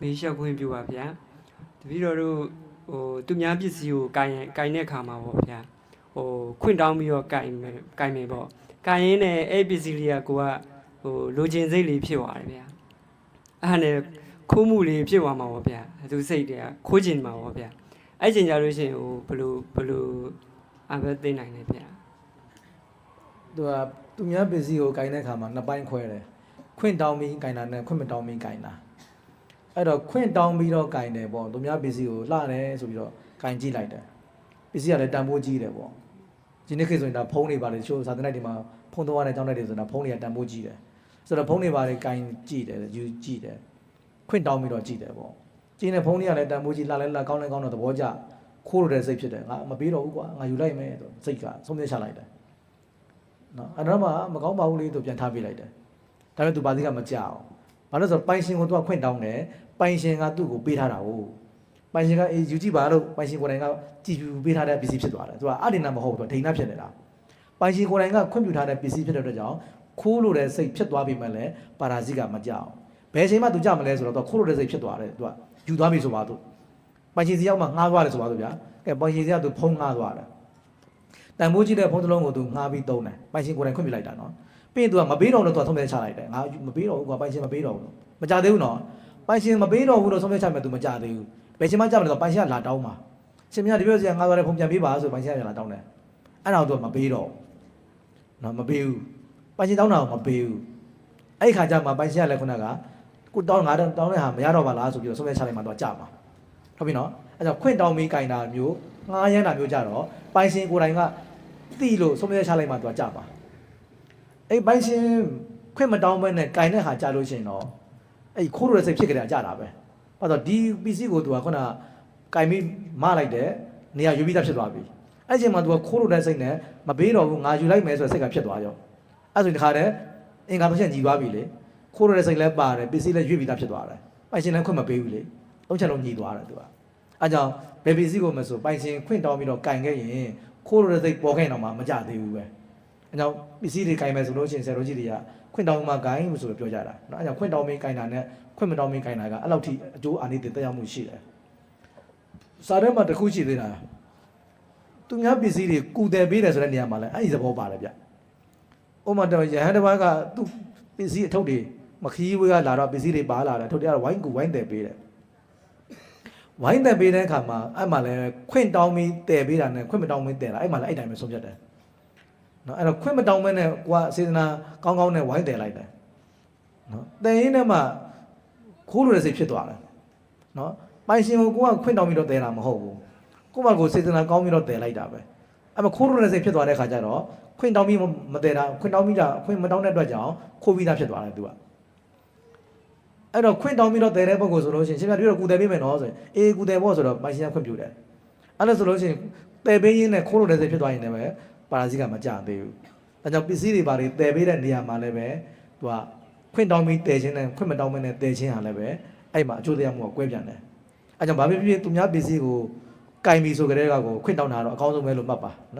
မေးလျှောက်ခွင့်ပြုပါဗျာတပည့်တော်တို့ဟိုသူများပစ္စည်းကိုကင်ရင်ကင်တဲ့ခါမှာပေါ့ဗျာဟိုခွင့်တောင်းပြီးတော့ကင်မယ်ကင်မယ်ပေါ့ကင်ရင်းနဲ့အဲ့ပစ္စည်းလေးကကိုကဟိုလိုချင်စိတ်လေးဖြစ်သွားတယ်ဗျာအဲ့ဒါနဲ့ခိုးမှုလေးဖြစ်သွားမှာပေါ့ဗျာသူစိတ်တွေကခိုးချင်မှာပေါ့ဗျာအဲ့ချိန်ကြလို့ရှိရင်ဟိုဘယ်လိုဘယ်လိုအဘသိနိုင်လဲဗျာသူကသူများပစ္စည်းကိုကင်တဲ့ခါမှာနှစ်ပိုင်းခွဲတယ်ခွင့်တောင်းပြီးကင်တာနဲ့ခွင့်မတောင်းပြီးကင်တာ အဲ့တော့ခွင့်တောင်းပြီးတော့ကင်တယ်ပေါ့သူများပစ္စည်းကိုလှတယ်ဆိုပြီးတော့ကင်ကြည့်လိုက်တယ်ပစ္စည်းကလည်းတန်ဖိုးကြီးတယ်ပေါ့ဒီနေ့ခေတ်ဆိုရင်ဒါဖုန်းတွေပါလေချိုးစာသင်တိုက်တွေမှာဖုန်းသွားတဲ့ကြောင်းတိုက်တွေဆိုတာဖုန်းတွေကတန်ဖိုးကြီးတယ်ဆိုတော့ဖုန်းတွေပါလေကင်ကြည့်တယ်ယူကြည့်တယ်ခွင့်တောင်းပြီးတော့ကြည့်တယ်ပေါ့ကျင်းတဲ့ဖုန်းတွေကလည်းတန်ဖိုးကြီးလှလဲလှကောင်းလဲကောင်းတော့သဘောကျခိုးလို့တဲ့စိတ်ဖြစ်တယ်ငါမပေးတော့ဘူးကွာငါယူလိုက်မယ်ဆိုစိတ်ကဆုံးဖြတ်ချလိုက်တယ်နော်အဲ့တော့မှမကောင်းပါဘူးလေသူပြန်ထားပေးလိုက်တယ်ဒါပေမဲ့သူပါစီကမကြောက် ဘာလို့လဲဆိုတော့ပိုင်ရှင်ကိုသူကခွင့်တောင်းတယ်ပိုင်ရှင်ကသူ့ကိုပေးထားတာဟုတ်ပိုင်ရှင်ကအေးယူကြည့်ပါလို့ပိုင်ရှင်ကိုယ်တိုင်ကကြည်ပြူပေးထားတဲ့ပစ္စည်းဖြစ်သွားတယ်သူကအဒိနာမဟုတ်ဘူးသူကဒိနာဖြစ်နေတာပိုင်ရှင်ကိုယ်တိုင်ကခွင့်ပြုထားတဲ့ပစ္စည်းဖြစ်တဲ့အတွက်ကြောင့်ခိုးလို့တဲ့စိတ်ဖြစ်သွားပြီမဲ့လည်းပါရာဇိကမကြောက်ဘယ်ချိန်မှသူကြောက်မလဲဆိုတော့သူကခိုးလို့တဲ့စိတ်ဖြစ်သွားတယ်သူကယူသွားပြီဆိုပါသူပိုင်ရှင်စီရောက်မှငှားသွားတယ်ဆိုပါသူဗျာကဲပိုင်ရှင်စီကသူဖုံးငှားသွားတယ် တန်မိုးကြီးတဲ့ဖုန်းတစ်လုံးကိုသူငှားပြီးသုံးတယ်ပိုင်ရှင်ကိုယ်တိုင်ခွင့်ပြုလိုက်တာနော်ပြီးရင်သူကမပေးတော့လို့သူကဆုံးဖြတ်ချလိုက်တယ်ငါမပေးတော့ဘူးကွာပိုင်ရှင်မပေးတော့ဘူးမကြသေးဘူးနော်ပိုင်ရှင်မပေးတော့ဘူးလို့ဆုံးဖြတ်ချမယ်သူမကြသေးဘူးဘယ်ချိန်မှကြမလဲဆိုပိုင်ရှင်ကလာတောင်းမှာရှင်မဒီပြောစီကငါသွားတဲ့ဖုန်းပြန်ပေးပါဆိုပိုင်ရှင်ကလာတောင်းတယ်အဲ့ဒါကိုသူကမပေးတော့ဘူးနော်မပေးဘူးပိုင်ရှင်တောင်းတာကိုမပေးဘူးအဲ့ဒီခါကျမှပိုင်ရှင်ကလည်းခုနကကိုတောင်းငါတောင်းတဲ့ဟာမရတော့ပါလားဆိုပြီးတော့ဆုံးဖြတ်ချလိုက်မှသူကကြမှာဟုတ်ပြီနော်အဲ့ကြောင့်ခွင့်တောင်းပြီးကင်တာမျိုးငားရမ်းတာမျိုးကြတော့ပိုင်ရှင်ကိုယ်တိုင်က တိလို့ဆုံးဖြတ်ချလိုက်မှသူကကြပါအဲ့ဘိုင်းရှင်ခွင့်မတောင်းဘဲနဲ့ကင်တဲ့ဟာကြလို့ရှိရင်တော့အဲ့ခိုးလို့တဲ့စိတ်ဖြစ်ကြတာကြတာပဲဘာလို့ဒီ PC ကိုသူကခုနကင်ပြီးမလိုက်တယ်နေရာယူပြီးသားဖြစ်သွားပြီအဲ့ချိန်မှာသူကခိုးလို့တဲ့စိတ်နဲ့မပေးတော့ဘူးငါယူလိုက်မယ်ဆိုတဲ့စိတ်ကဖြစ်သွားရောအဲ့ဆိုရင်ဒီခါတည်းအင်္ဂါမချက်ညီသွားပြီလေခိုးလို့တဲ့စိတ်လည်းပါတယ် PC လည်းရွေ့ပြီးသားဖြစ်သွားတယ်ပိုင်ရှင်လည်းခွင့်မပေးဘူးလေသုံးချက်လုံးညီသွားတယ်သူကအဲ့ကြောင့်ဘယ် PC ကိုမဆိုပိုင်ရှင်ခွင့်တောင်းပြီးတော့ကင်ခဲ့ရင် ခိုးရတဲ့စိတ်ပေါ်ခဲ့တော့မှမကြသေးဘူးပဲအဲကြောင့်ပစ္စည်းတွေကင်မယ်ဆိုလို့ရှိရင်ဆယ်တော်ကြီးတွေကခွင့်တောင်းမှကင်လို့ဆိုပြောကြတာเนาะအဲကြောင့်ခွင့်တောင်းမင်းကင်တာနဲ့ခွင့်မတောင်းမင်းကင်တာကအဲ့လောက်ထိအကျိုးအာနိသင်တက်ရောက်မှုရှိတယ်စာထဲမှာတစ်ခုရှိသေးတာသူများပစ္စည်းတွေကူတယ်ပေးတယ်ဆိုတဲ့နေရာမှာလည်းအဲ့ဒီသဘောပါတယ်ဗျဥမာတော့ယဟန်တစ်ပါးကသူပစ္စည်းအထုပ်တွေမခီးဝေးကလာတော့ပစ္စည်းတွေပါလာတယ်အထုပ်တွေကတော့ဝိုင်းကူဝိုင်းတယ်ပေးတယ် ဝိုင်းတယ်ပေးတဲ့အခါမှာအဲ့မှာလည်းခွင့်တောင်းပြီးတည်ပေးတာနဲ့ခွင့်မတောင်းမင်းတည်တာအဲ့မှာလည်းအဲ့တိုင်းပဲဆုံးဖြတ်တယ်နော်အဲ့တော့ခွင့်မတောင်းမင်းနဲ့ကိုကစေတနာကောင်းကောင်းနဲ့ဝိုင်းတည်လိုက်တယ်နော်တည်ရင်းနဲ့မှခိုးလို့တဲ့စိတ်ဖြစ်သွားတယ်နော်ပိုင်ရှင်ကိုကိုကခွင့်တောင်းပြီးတော့တည်တာမဟုတ်ဘူးကိုကကိုစေတနာကောင်းပြီးတော့တည်လိုက်တာပဲအဲ့မှာခိုးလို့တဲ့စိတ်ဖြစ်သွားတဲ့အခါကျတော့ခွင့်တောင်းပြီးမတည်တာခွင့်တောင်းပြီးတာခွင့်မတောင်းတဲ့အတွက်ကြောင့်ခိုးပြီးသားဖြစ်သွားတယ်သူက အဲ့တော့ခွင့်တောင်းပြီးတော့တည်တဲ့ပုံကိုဆိုလို့ရှိရင်ရှင်ပြပြီးတော့ကုတယ်ပေးမယ်နော်ဆိုရင်အေးကုတယ်ပေါ့ဆိုတော့မိုင်ရှင်ကခွင့်ပြုတယ်အဲ့လိုဆိုလို့ရှိရင်တည်ပေးရင်းနဲ့ခိုးလို့တဲ့စိတ်ဖြစ်သွားရင်လည်းပဲပါရာဇိကမကြသေးဘူးဒါကြောင့်ပစ္စည်းတွေပါတွေတည်ပေးတဲ့နေရာမှာလည်းပဲသူကခွင့်တောင်းပြီးတည်ခြင်းနဲ့ခွင့်မတောင်းမနဲ့တည်ခြင်းဟာလည်းပဲအဲ့မှာအကျိုးတရားမှုကကွဲပြန်တယ်အဲ့ကြောင့်ဘာဖြစ်ဖြစ်သူများပစ္စည်းကိုကင်ပြီဆိုကြတဲ့ကကိုခွင့်တောင်းတာတော့အကောင်းဆုံးပဲလို့မှတ်ပါနော်